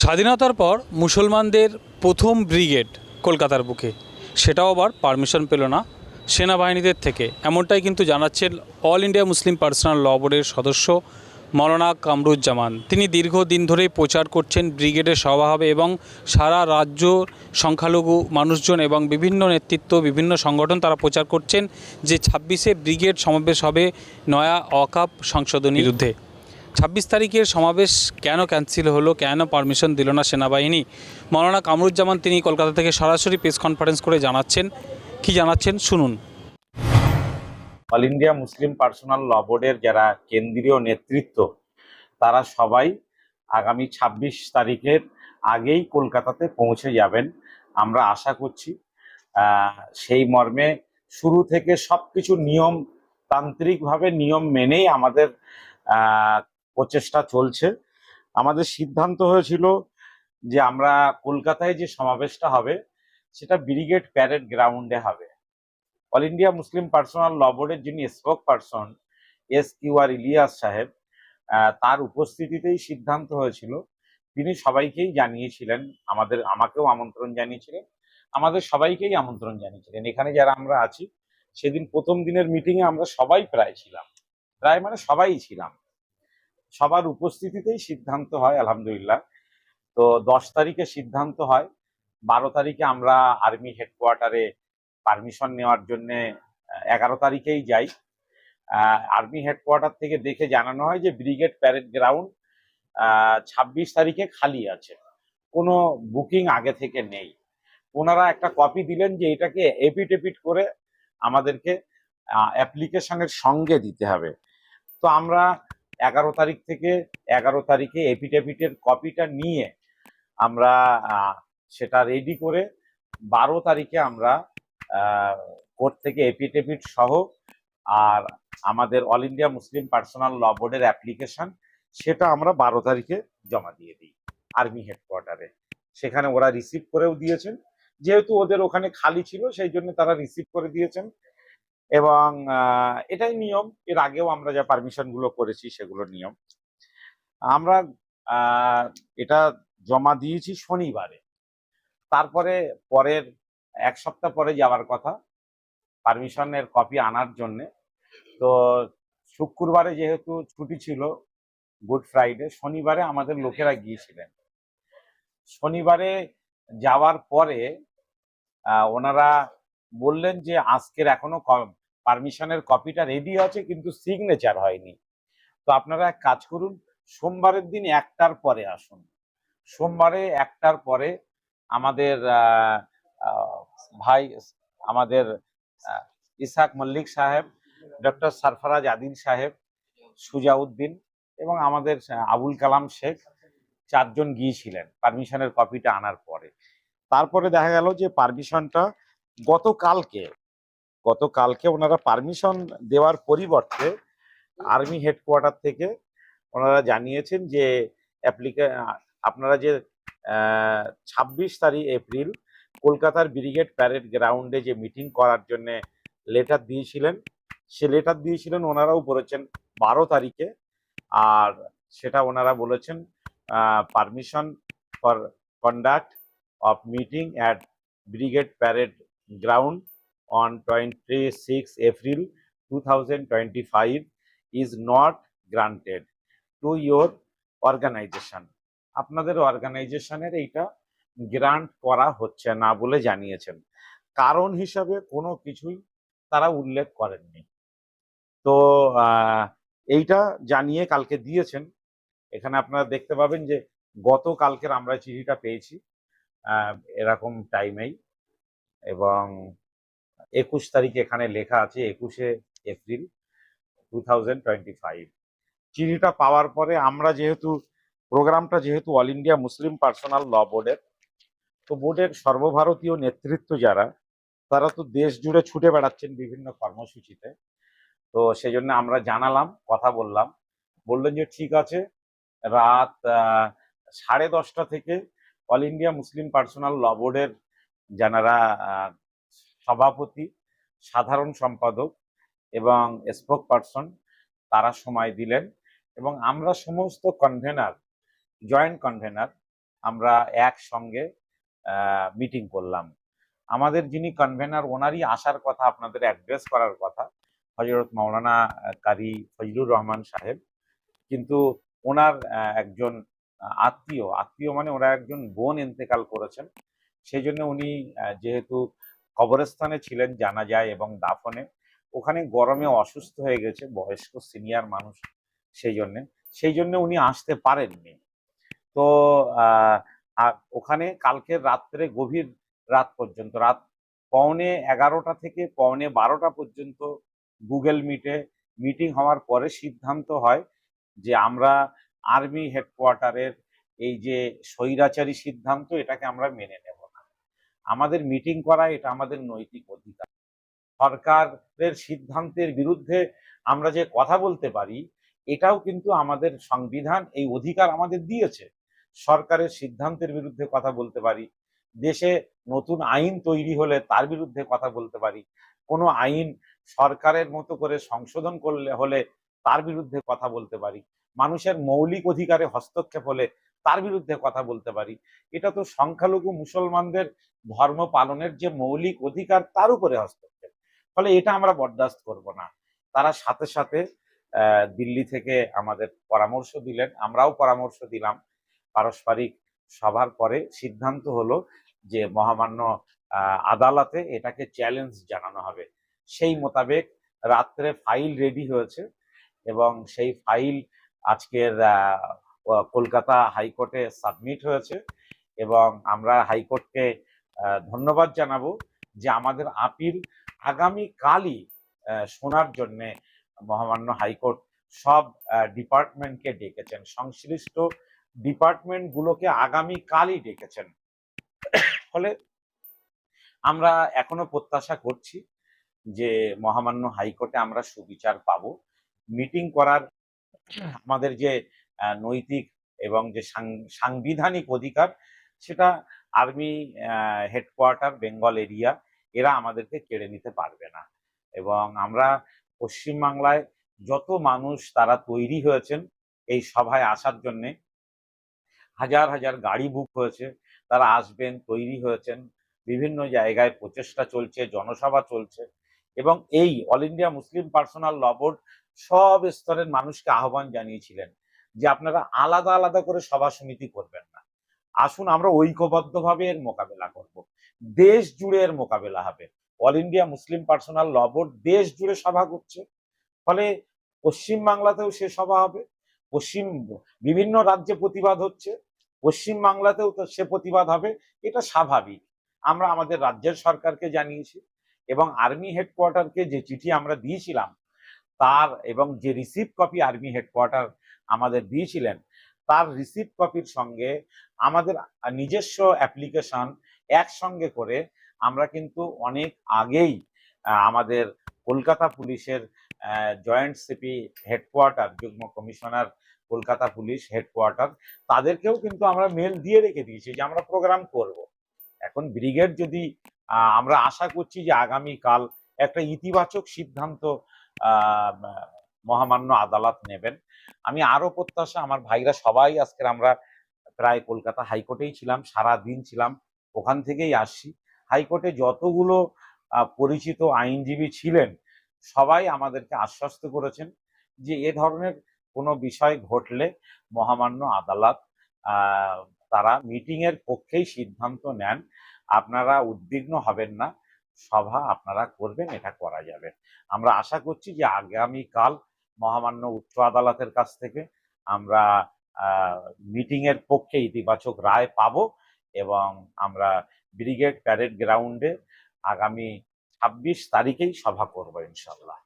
স্বাধীনতার পর মুসলমানদের প্রথম ব্রিগেড কলকাতার বুকে। সেটাও আবার পারমিশন পেল না সেনাবাহিনীদের থেকে। এমনটাই কিন্তু জানাচ্ছেন all India Muslim personal law বোর্ডের সদস্য মৌলানা কামরুজ্জামান। তিনি দীর্ঘদিন ধরেই প্রচার করছেন ব্রিগেডের সভা হবে এবং সারা রাজ্য সংখ্যালঘু মানুষজন এবং বিভিন্ন নেতৃত্ব, বিভিন্ন সংগঠন তারা প্রচার করছেন যে ছাব্বিশে ব্রিগেড সমাবেশ হবে নয়া অকাপ সংশোধনী বিরুদ্ধে। ছাব্বিশ তারিখের সমাবেশ কেন ক্যান্সেল হলো, কেন পারমিশন দিল না সেনাবাহিনী? মৌলানা কামরুজ্জামান তিনি কলকাতা থেকে সরাসরি প্রেস কনফারেন্স করে জানাচ্ছেন। কি জানাচ্ছেন? শুনুন। All India Muslim personal law বোর্ডের যারা কেন্দ্রীয় নেতৃত্ব, তারা সবাই আগামী ২৬ তারিখের আগেই কলকাতাতে পৌঁছে যাবেন। আমরা আশা করছি সেই মর্মে শুরু থেকে সবকিছু নিয়ম তান্ত্রিকভাবে নিয়ম মেনেই আমাদের প্রচেষ্টা চলছে। আমাদের সিদ্ধান্ত হয়েছিল যে আমরা কলকাতায় যে সমাবেশটা হবে, সেটা ব্রিগেড প্যারেড গ্রাউন্ডে হবে। All India Muslim personal law বোর্ডের যিনি spokesperson, S Q R Ilyas সাহেব তার উপস্থিতিতেই সিদ্ধান্ত হয়েছিল। তিনি সবাইকেই জানিয়েছিলেন, আমাদের, আমাকেও আমন্ত্রণ জানিয়েছিলেন, আমাদের সবাইকেই আমন্ত্রণ জানিয়েছিলেন। এখানে যারা আমরা আছি, সেদিন প্রথম দিনের মিটিংয়ে আমরা সবাই প্রায় ছিলাম। প্রায় মানে সবাই ছিলাম। সবার উপস্থিতিতেই সিদ্ধান্ত হয়, আলহামদুলিল্লাহ। তো দশ তারিখে সিদ্ধান্ত হয়, বারো তারিখে আমরা আর্মি হেডকোয়ার্টারে পারমিশন নেওয়ার জন্য এগারো তারিখেই যাই। আর্মি হেডকোয়ার্টার থেকে দেখে জানানো হয় যে ব্রিগেড প্যারেড গ্রাউন্ড ছাব্বিশ তারিখে খালি আছে। কোনো বুকিং আগে থেকে নেই। ওনারা একটা কপি দিলেন যে এটাকে এপিটেপিট করে আমাদেরকে অ্যাপ্লিকেশনের সঙ্গে দিতে হবে। তো আমরা এগারো তারিখ থেকে এগারো তারিখে এপিটেপিটের কপিটা নিয়ে আমরা সেটা রেডি করে বারো তারিখে আমরা কোর্ট থেকে এপিটেপিট সহ আর আমাদের all India Muslim personal law বোর্ডের অ্যাপ্লিকেশন সেটা আমরা বারো তারিখে জমা দিয়ে দিই আর্মি হেডকোয়ার্টারে সেখানে ওরা রিসিভ করেও দিয়েছেন। যেহেতু ওদের ওখানে খালি ছিল, সেই জন্য তারা রিসিভ করে দিয়েছেন। এবং এটাই নিয়ম। এর আগেও আমরা যা পারমিশনগুলো করেছি সেগুলো নিয়ম। আমরা এটা জমা দিয়েছি শনিবারে। তারপরে পরের এক সপ্তাহ পরে যাওয়ার কথা পারমিশনের কপি আনার জন্য। তো শুক্রবারে যেহেতু ছুটি ছিল গুড ফ্রাইডে শনিবারে আমাদের লোকেরা গিয়েছিলেন। শনিবারে যাওয়ার পরে ওনারা বললেন যে আজকের এখনও পারমিশনের কপিটা রেডি আছে, কিন্তু সিগনেচার হয়নি। তো আপনারা এক কাজ করুন, সোমবারের দিন একটার পরে আসুন। সোমবারে একটার পরে আমাদের ভাই, আমাদের ইসাক মল্লিক সাহেব ডক্টর সরফরাজ আদিল সাহেব, সুজাউদ্দিন এবং আমাদের আবুল কালাম শেখ চারজন গিয়েছিলেন পারমিশনের কপিটা আনার পরে। তারপরে দেখা গেল যে পারমিশনটা গতকালকে গতকালকে ওনারা পারমিশন দেওয়ার পরিবর্তে আর্মি হেডকোয়ার্টার থেকে ওনারা জানিয়েছেন যে অ্যাপ্লিকা আপনারা যে ছাব্বিশ তারিখ এপ্রিল কলকাতার ব্রিগেড প্যারেড গ্রাউন্ডে যে মিটিং করার জন্য লেটার দিয়েছিলেন, সে লেটার দিয়েছিলেন ওনারাও বলেছেন বারো তারিখে। আর সেটা ওনারা বলেছেন permission for conduct of meeting at brigade parade April two thousand twenty five is not granted to your organization আপনাদের অর্গানাইজেশনের এইটা গ্রান্ট করা হচ্ছে না বলে জানিয়েছেন। কারণ হিসাবে কোনো কিছুই তারা উল্লেখ করেননি। তো এইটা জানিয়ে কালকে দিয়েছেন। এখানে আপনারা দেখতে পাবেন যে গতকালকের আমরা চিঠিটা পেয়েছি। এরকম টাইমেই এবং একুশ তারিখ এখানে লেখা আছে একুশে April two thousand twenty five. চিঠিটা পাওয়ার পরে আমরা যেহেতু, প্রোগ্রামটা যেহেতু all India Muslim personal law বোর্ডের তো বোর্ডের সর্বভারতীয় নেতৃত্ব যারা, তারা তো দেশ জুড়ে ছুটে বেড়াচ্ছেন বিভিন্ন কর্মসূচিতে। তো সেই জন্য আমরা জানালাম, কথা বললাম। বললেন যে, ঠিক আছে, রাত সাড়ে দশটা থেকে all India Muslim personal law বোর্ডের যারা সভাপতি, সাধারণ সম্পাদক এবং স্পোক পারসন তারা সময় দিলেন এবং আমরা সমস্ত কনভেনার জয়েন্ট কনভেনার আমরা একসঙ্গে মিটিং করলাম। আমাদের যিনি কনভেনার ওনারই আসার কথা, আপনাদের অ্যাড্রেস করার কথা হজরত মাওলানা কারি ফজলুর রহমান সাহেব। কিন্তু ওনার একজন আত্মীয় আত্মীয় মানে ওরা একজন বোন ইন্তেকাল করেছেন। সেই জন্য উনি যেহেতু কবরস্থানে ছিলেন জানা যায় এবং দাফনে, ওখানে গরমে অসুস্থ হয়ে গেছে, বয়স্ক সিনিয়র মানুষ সেই জন্যে সেই জন্য উনি আসতে পারেননি। তো ওখানে কালকের রাত্রে গভীর রাত পর্যন্ত, রাত পৌনে এগারোটা থেকে পৌনে বারোটা পর্যন্ত গুগল মিটে, মিটিং হওয়ার পরে সিদ্ধান্ত হয় যে আমরা আর্মি হেডকোয়ার্টারের এই যে স্বৈরাচারী সিদ্ধান্ত, এটাকে আমরা মেনে নেব। আমাদের মিটিং করা এটা আমাদের নৈতিক অধিকার। সরকারের সিদ্ধান্তের বিরুদ্ধে আমরা যে কথা বলতে পারি, এটাও কিন্তু আমাদের সংবিধান এই অধিকার আমাদের দিয়েছে। সরকারের সিদ্ধান্তের বিরুদ্ধে কথা বলতে পারি, দেশে নতুন আইন তৈরি হলে তার বিরুদ্ধে কথা বলতে পারি, কোনো আইন সরকারের মতো করে সংশোধন করলে হলে তার বিরুদ্ধে কথা বলতে পারি। মানুষের মৌলিক অধিকারে হস্তক্ষেপ হলে তার বিরুদ্ধে কথা বলতে পারি। এটা তো সংখ্যালঘু মুসলমানদের ধর্ম পালনের যে মৌলিক অধিকার তার উপরে হস্তক্ষেপ। ফলে এটা আমরা বরদাস্ত করব না। তারা সাথে সাথে দিল্লি থেকে আমাদের পরামর্শ দিলেন, আমরাও পরামর্শ দিলাম। পারস্পরিক সভার পরে সিদ্ধান্ত হলো যে মহামান্য আদালতে এটাকে চ্যালেঞ্জ জানানো হবে। সেই মোতাবেক রাত্রে ফাইল রেডি হয়েছে এবং সেই ফাইল আজকের কলকাতা হাইকোর্টে সাবমিট হয়েছে এবং আমরা হাইকোর্টকে ধন্যবাদ জানাব যে আমাদের আপিল আগামী কালই শোনার জন্য মহামান্য হাইকোর্ট সব ডিপার্টমেন্টকে ডেকেছেন। সংশ্লিষ্ট ডিপার্টমেন্টগুলোকে আগামী কালই ডেকেছেন। ফলে আমরা এখনও প্রত্যাশা করছি যে মহামান্য হাইকোর্টে আমরা সুবিচার পাবো। মিটিং করার আমাদের যে নৈতিক এবং যে সাংবিধানিক অধিকার, সেটা আর্মি হেডকোয়ার্টার বেঙ্গল এরিয়া এরা আমাদেরকে কেড়ে নিতে পারবে না। এবং আমরা পশ্চিমবাংলায় যত মানুষ তারা তৈরি হয়েছেন এই সভায় আসার জন্যে, হাজার হাজার গাড়ি বুক হয়েছে, তারা আসবেন, তৈরি হয়েছেন, বিভিন্ন জায়গায় প্রচেষ্টা চলছে, জনসভা চলছে, এবং এই all India Muslim personal law board সব স্তরের মানুষকে আহ্বান জানিয়েছিলেন। যে আপনারা আলাদা আলাদা করে সভা সমিতি করবেন না। আসুন, আমরা ঐক্যবদ্ধভাবে এর মোকাবেলা করব। দেশ জুড়ে এর মোকাবেলা হবে। All India Muslim personal law board দেশ জুড়ে সভা করছে। ফলে পশ্চিম বাংলাতেও সে সভা হবে। পশ্চিম বিভিন্ন রাজ্যে প্রতিবাদ হচ্ছে। পশ্চিম বাংলাতেও তো সে প্রতিবাদ হবে। এটা স্বাভাবিক। আমরা আমাদের রাজ্যের সরকারকে জানিয়েছি এবং আর্মি হেডকোয়ার্টারকে যে চিঠি আমরা দিয়েছিলাম, তার এবং যে রিসিভ কপি আর্মি হেডকোয়ার্টার আমাদের দিয়েছিলেন, তার রিসিভ কপির সঙ্গে আমাদের নিজস্ব অ্যাপ্লিকেশন একসঙ্গে করে আমরা কিন্তু অনেক আগেই আমাদের কলকাতা পুলিশের জয়েন্ট সিপি হেডকোয়ার্টার যুগ্ম কমিশনার কলকাতা পুলিশ হেডকোয়ার্টার তাদেরকেও কিন্তু আমরা মেল দিয়ে রেখে দিয়েছি যে আমরা প্রোগ্রাম করব। এখন ব্রিগেড যদি আমরা আশা করছি যে আগামী কাল একটা ইতিবাচক সিদ্ধান্ত মহামান্য আদালত নেবেন। আমি আরও প্রত্যাশা, আমার ভাইরা সবাই আজকের আমরা প্রায় কলকাতা হাইকোর্টেই ছিলাম, সারা দিন ছিলাম, ওখান থেকেই আসছি হাইকোর্টে যতগুলো পরিচিত আইনজীবী ছিলেন, সবাই আমাদেরকে আশ্বস্ত করেছেন যে এ ধরনের কোনো বিষয় ঘটলে মহামান্য আদালত তারা মিটিং এর পক্ষেই সিদ্ধান্ত নেন, আপনারা উদ্বিগ্ন হবেন না, সভা আপনারা করবেন, এটা করা যাবে। আমরা আশা করছি যে আগামীকাল মহামান্য উচ্চ আদালতের কাছ থেকে আমরা মিটিং এর পক্ষে ইতিবাচক রায় পাব এবং আমরা ব্রিগেড প্যারেড গ্রাউন্ডে আগামী ছাব্বিশ তারিখেই সভা করব ইনশাল্লাহ।